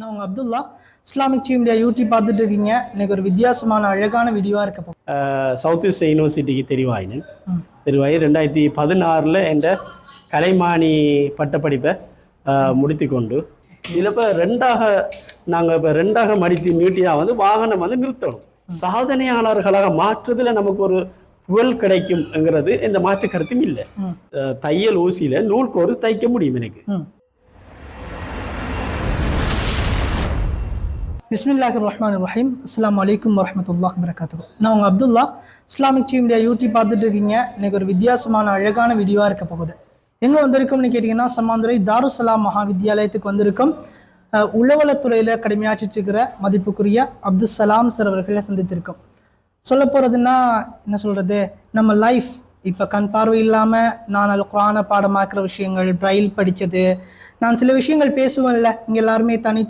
நான் உங்கள் Abdullah. Islamic team India YouTube பார்த்துட்டு இருக்கீங்க. இன்னைக்கு ஒரு வித்தியாசமான அழகான வீடியோவாக இருக்க சவுத் ஈஸ்ட் யூனிவர்சிட்டிக்கு தெரிவாயினேன். தெரிவாயி ரெண்டாயிரத்தி பதினாறில் என்ற கலைமானி பட்டப்படிப்பை முடித்து கொண்டு இதில் இப்போ ரெண்டாக நாங்கள் இப்போ ரெண்டாக மடித்து நீட்டினா வந்து வாகனம் வந்து நிறுத்தணும். சாதனையாளர்களாக மாற்றுறதுல நமக்கு ஒரு புகழ் கிடைக்கும்ங்கிறது இந்த மாற்று கருத்தும் இல்லை. தையல் ஊசியில் நூல் கோர்த்து தைக்க முடியும் எனக்கு. ம் ரஹ்மான் ரஹீம் அஸ்லாம் அலைக்கும் வரஹ்மத்துல்லாஹி வரகாத்து நான் உங்கள் அப்துல்லா இஸ்லாமிக் டீம் யூடியூப் பார்த்துட்டு இருக்கீங்க. இன்னைக்கு ஒரு வித்தியாசமான அழகான வீடியோவாக இருக்க போகுது. எங்கே வந்திருக்கோம்னு கேட்டிங்கன்னா சமாந்துரை தாருசலாம் மகாவித்யாலயத்துக்கு வந்திருக்கும். அஹ், உளவலத்துறையில் கடமையாற்றிட்டு இருக்கிற மதிப்புக்குரிய அப்துல் சலாம் சார் அவர்களை சந்தித்திருக்கோம். சொல்ல போகிறதுன்னா என்ன சொல்கிறது நம்ம லைஃப் இப்போ கண் பார்வை இல்லாமல் நான் அது குரானை பாடமாக்குற விஷயங்கள் ட்ரையல் படித்தது நான் சில விஷயங்கள் பேசுவேன்ல இங்கே எல்லாருமே தனி